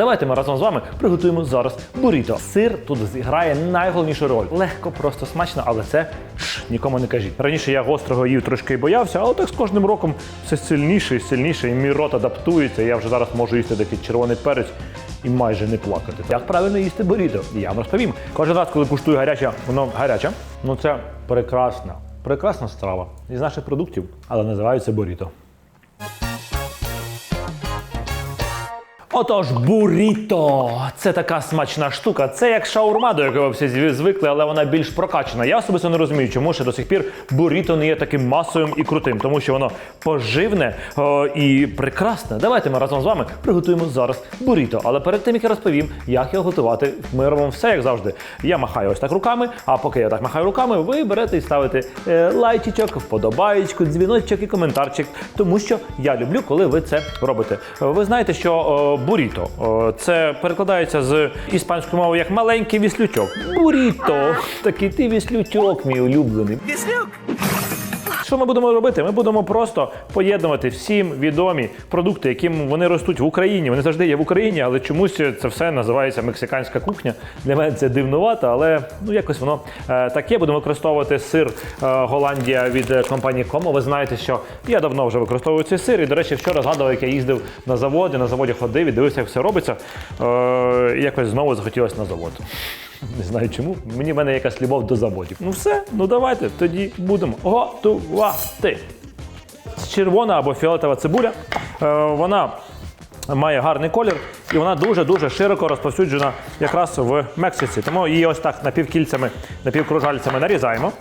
Давайте ми разом з вами приготуємо зараз буріто. Сир тут зіграє найголовнішу роль. Легко, просто смачно, але це ш, нікому не кажіть. Раніше я гострого їв трошки боявся, але так з кожним роком все сильніше і сильніше, і мій рот адаптується. Я вже зараз можу їсти такий червоний перець і майже не плакати. Як правильно їсти буріто? Я вам розповім. Кожен раз, коли куштую гаряче, воно гаряче. Ну це прекрасна, прекрасна страва із наших продуктів, але називається буріто. Отож, буріто це така смачна штука. Це як шаурма, до якої ви всі звикли, але вона більш прокачана. Я особисто не розумію, чому ще до сих пір буріто не є таким масовим і крутим, тому що воно поживне о, і прекрасне. Давайте ми разом з вами приготуємо зараз буріто. Але перед тим як я розповім, як його готувати, ми робимо все як завжди. Я махаю ось так руками. А поки я так махаю руками, ви берете і ставите е, лайчичок, вподобаєчку, дзвіночок і коментарчик, тому що я люблю, коли ви це робите. Ви знаєте, що буріто це перекладається з іспанської мови як маленький віслючок. Буріто, такий ти віслючок, мій улюблений. Що ми будемо робити? Ми будемо просто поєднувати всім відомі продукти, яким вони ростуть в Україні. Вони завжди є в Україні, але чомусь це все називається мексиканська кухня. Для мене це дивнувато, але ну якось воно е, таке. Будемо використовувати сир е, Голландія від е, компанії Комо. Ви знаєте, що я давно вже використовую цей сир. І, до речі, вчора згадував, як я їздив на заводи, на заводі ходив і дивився, як все робиться. Якось знову захотілося на завод. Не знаю чому. Мені в мене якась любов до заводів. Ну все, ну давайте тоді будемо готувати. Червона або фіолетова цибуля. Е, вона має гарний колір і вона дуже-дуже широко розповсюджена якраз в Мексиці. Тому її ось так напівкільцями, напівкружальцями нарізаємо.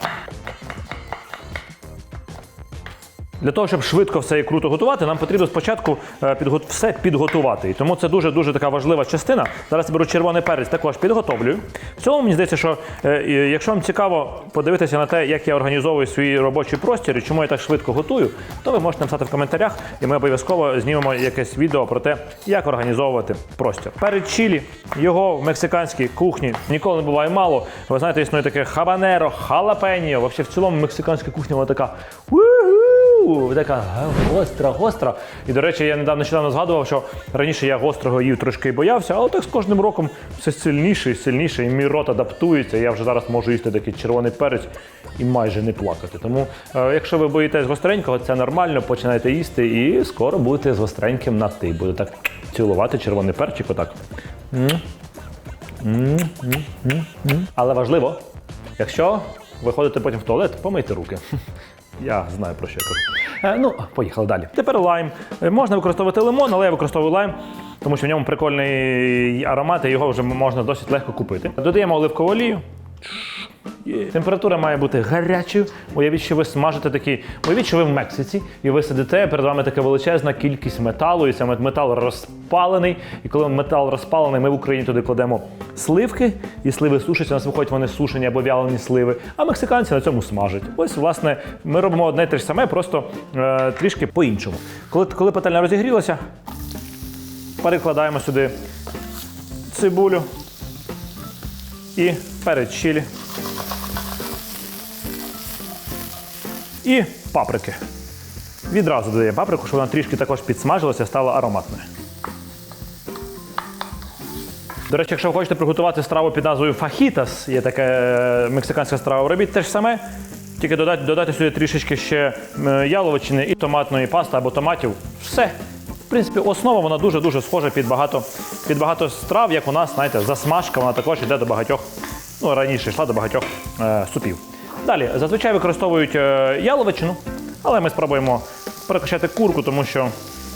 Для того, щоб швидко все і круто готувати, нам потрібно спочатку е, підго- все підготувати. І тому це дуже дуже така важлива частина. Зараз я беру червоний перець, також підготовлюю. В цілому мені здається, що е, якщо вам цікаво подивитися на те, як я організовую свій робочий простір чому я так швидко готую, то ви можете написати в коментарях, і ми обов'язково знімемо якесь відео про те, як організовувати простір. Перед чилі його в мексиканській кухні ніколи не буває мало. Ви знаєте, існує таке хабанеро, халапеньо. Взагалі, в цілому мексиканська кухня вона така. Така гостра, гостра. І до речі, я недавно нещодавно згадував, що раніше я гострого їв трошки боявся, але так з кожним роком все сильніше і сильніше, і мій рот адаптується. і Я вже зараз можу їсти такий червоний перець і майже не плакати. Тому, е, якщо ви боїтесь гостренького, це нормально, починайте їсти і скоро будете з гостреньким на ти. Буде так цілувати червоний перчик, отак. Але важливо, якщо ви ходите потім в туалет, помийте руки. Я знаю про що я кажу. Е, ну, поїхали далі. Тепер лайм. Е, Можна використовувати лимон, але я використовую лайм, тому що в ньому прикольний аромат, і його вже можна досить легко купити. Додаємо оливкову олію. Температура має бути гарячою. Уявіть, що ви смажите такі. Уявіть, що ви в Мексиці, і ви сидите, перед вами така величезна кількість металу, і саме метал розпалений. І коли метал розпалений, ми в Україні туди кладемо сливки, і сливи сушаться. У нас виходять вони сушені або вялені сливи. А мексиканці на цьому смажать. Ось, власне, ми робимо одне і те ж саме, просто е, трішки по-іншому. Коли, коли пательня розігрілася, перекладаємо сюди цибулю і перець чилі. І паприки. Відразу додаємо паприку, щоб вона трішки також підсмажилася, стала ароматною. До речі, якщо ви хочете приготувати страву під назвою фахітас, є така е, мексиканська страва, робіть те ж саме, тільки додати, додати сюди трішечки ще яловичини і томатної пасти або томатів. Все. В принципі, основа вона дуже-дуже схожа під багато, під багато страв, як у нас, знаєте, засмажка, вона також йде до багатьох, ну раніше йшла до багатьох е, супів. Далі, зазвичай використовують е, яловичину, але ми спробуємо перекачати курку, тому що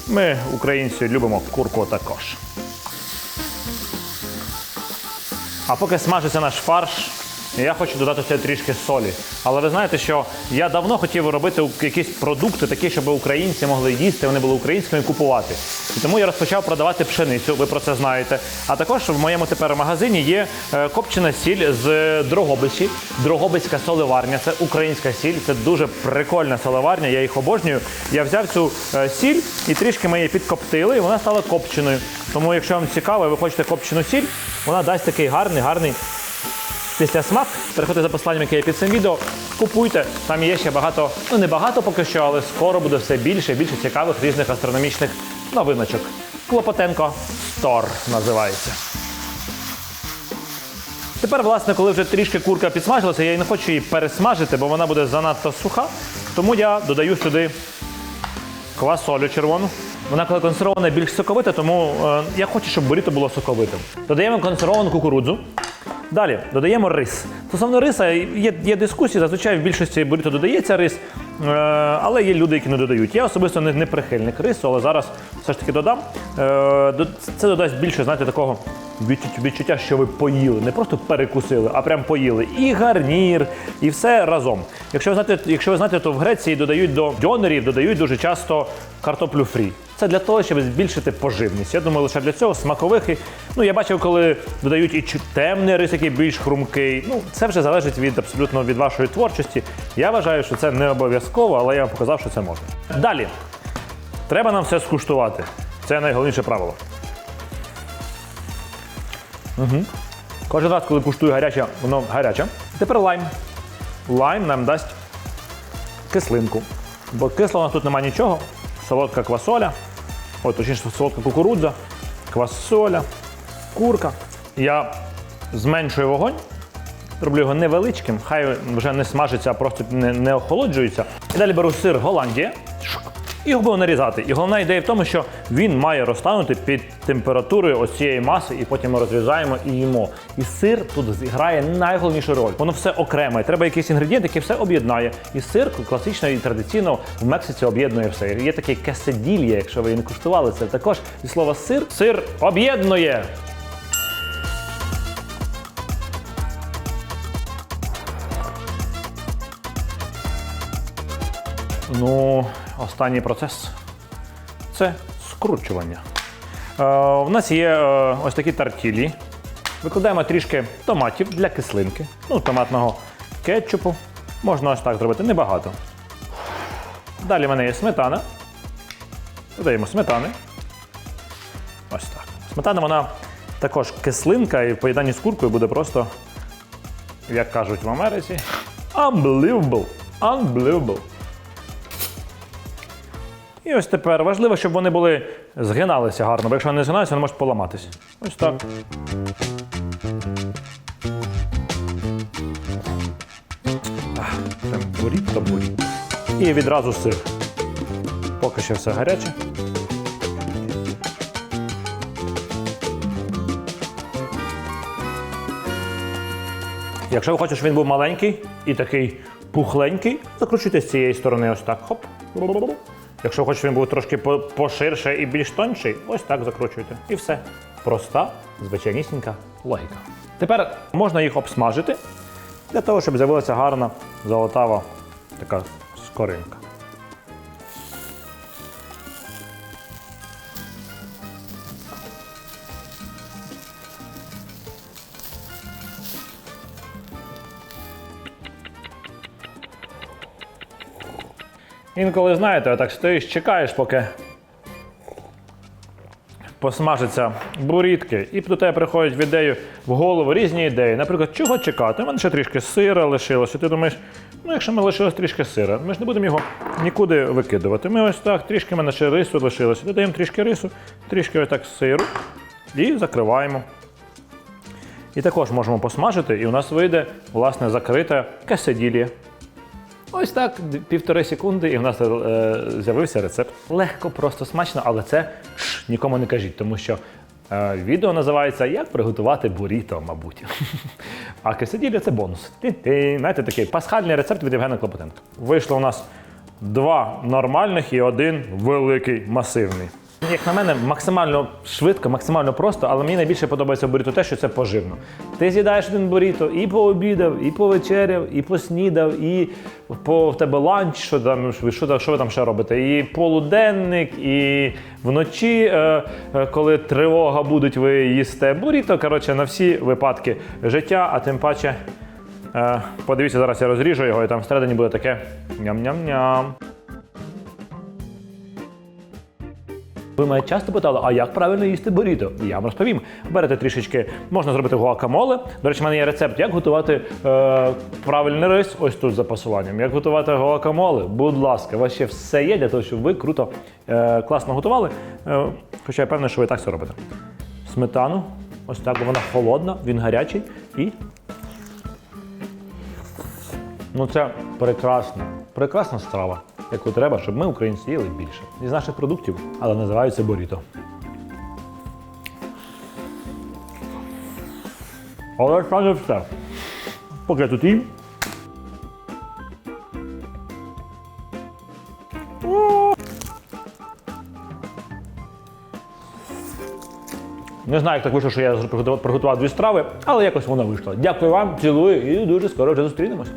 ми, українці, любимо курку також. А поки смажиться наш фарш, я хочу додати сюди трішки солі. Але ви знаєте, що я давно хотів робити якісь продукти, такі, щоб українці могли їсти, вони були українськими і купувати. І тому я розпочав продавати пшеницю, ви про це знаєте. А також в моєму тепер магазині є е, копчена сіль з Дрогобичі, Дрогобицька соливарня. Це українська сіль, це дуже прикольна соливарня, я їх обожнюю. Я взяв цю е, сіль і трішки ми її підкоптили, і вона стала копченою. Тому, якщо вам цікаво, і ви хочете копчену сіль, вона дасть такий гарний, гарний після смак. Переходьте за посиланням, яке є під цим відео. Купуйте. Там є ще багато, ну не багато поки що, але скоро буде все більше і більше цікавих різних астрономічних новиночок. Клопотенко. Віктор називається. Тепер, власне, коли вже трішки курка підсмажилася, я і не хочу її пересмажити, бо вона буде занадто суха. Тому я додаю сюди квасолю червону. Вона коли консервована більш соковита, тому е, я хочу, щоб буріто було соковитим. Додаємо консервовану кукурудзу. Далі додаємо рис. Стосовно риса є, є дискусії, зазвичай в більшості буріто додається рис, е, але є люди, які не додають. Я особисто не, не прихильник рису, але зараз все ж таки додам. Е, це додасть більше, знаєте, такого відчуття, що ви поїли. Не просто перекусили, а прям поїли. І гарнір, і все разом. Якщо ви знаєте, якщо ви знаєте, то в Греції додають до дьонерів, додають дуже часто картоплю фрі. Це для того, щоб збільшити поживність. Я думаю, лише для цього смаковихи. Ну, я бачив, коли додають і темний рис, який більш хрумкий. Ну, це вже залежить від абсолютно від вашої творчості. Я вважаю, що це не обов'язково, але я вам показав, що це можна. Далі. Треба нам все скуштувати. Це найголовніше правило. Угу. Кожен раз, коли куштую гаряче, воно гаряче. Тепер лайм. Лайм нам дасть кислинку. Бо кисло у нас тут немає нічого. Солодка квасоля, ой, точніше, солодка кукурудза, квасоля, курка. Я зменшую вогонь, роблю його невеличким, хай вже не смажиться, а просто не, не охолоджується. І далі беру сир Голландія. Його буду нарізати. І головна ідея в тому, що він має розтанути під температурою ось цієї маси, і потім ми розрізаємо і їмо. І сир тут зіграє найголовнішу роль. Воно все окреме. Треба якийсь інгредієнт, який все об'єднає. І сир класично і традиційно в Мексиці об'єднує все. Є таке кеседільє, якщо ви її не куштували, це також від слова сир. Сир об'єднує. Ну, останній процес це скручування. Е, у нас є е, ось такі тартілі. Викладаємо трішки томатів для кислинки, ну, томатного кетчупу. Можна ось так зробити, небагато. Далі в мене є сметана. Додаємо сметани. Ось так. Сметана вона також кислинка і в поєднанні з куркою буде просто, як кажуть в Америці, unbelievable. Unbelievable. І ось тепер важливо, щоб вони були згиналися гарно, бо якщо вони не згинаються, вони можуть поламатись. Ось так. Прям буріт та буріт. І відразу сир. Поки що все гаряче. Якщо ви хочете, щоб він був маленький і такий пухленький, закручуйте з цієї сторони ось так. Хоп. Якщо хочете, він був трошки по- поширше і більш тонший, ось так закручуйте. І все. Проста, звичайнісінька логіка. Тепер можна їх обсмажити для того, щоб з'явилася гарна золотава така скоринка. Інколи, знаєте, так стоїш, чекаєш, поки посмажаться бурітки, і до тебе приходять в ідею в голову різні ідеї. Наприклад, чого чекати? У мене ще трішки сира лишилося. Ти думаєш, ну якщо ми лишилось трішки сира, ми ж не будемо його нікуди викидувати. Ми ось так, трішки в мене ще рису лишилося. Додаємо трішки рису, трішки ось так сиру і закриваємо. І також можемо посмажити, і у нас вийде власне закрита касаділія. Ось так, півтори секунди, і в нас е, з'явився рецепт. Легко, просто смачно, але це шш, нікому не кажіть, тому що е, відео називається Як приготувати буріто, мабуть. А кесаділля це бонус. Знаєте, такий пасхальний рецепт від Євгена Клопотенка. Вийшло у нас два нормальних і один великий масивний. Як на мене, максимально швидко, максимально просто, але мені найбільше подобається буріто те, що це поживно. Ти з'їдаєш один буріто і пообідав, і повечеряв, і поснідав, і по в тебе ланч, що там, що, що ви там ще робите? І полуденник, і вночі, е, е, коли тривога будуть, ви їсте буріто. Коротше, на всі випадки життя, а тим паче. Е, подивіться, зараз я розріжу його, і там всередині буде таке ням-ням-ням. Ви мене часто питали, а як правильно їсти буріто? Я вам розповім. Берете трішечки, можна зробити гуакамоле. До речі, в мене є рецепт, як готувати е, правильний рис, ось тут за посиланням. Як готувати гуакамоле, будь ласка, у вас ще все є для того, щоб ви круто, е, класно готували. Е, хоча я певний, що ви так це робите. сметану. Ось так, бо вона холодна, він гарячий і. Ну це прекрасна, прекрасна страва, яку треба, щоб ми, українці, їли більше. Із наших продуктів, але називаються боріто. Але це не все. Поки тут їм. Не знаю, як так вийшло, що я приготував дві страви, але якось воно вийшло. Дякую вам, цілую і дуже скоро вже зустрінемось.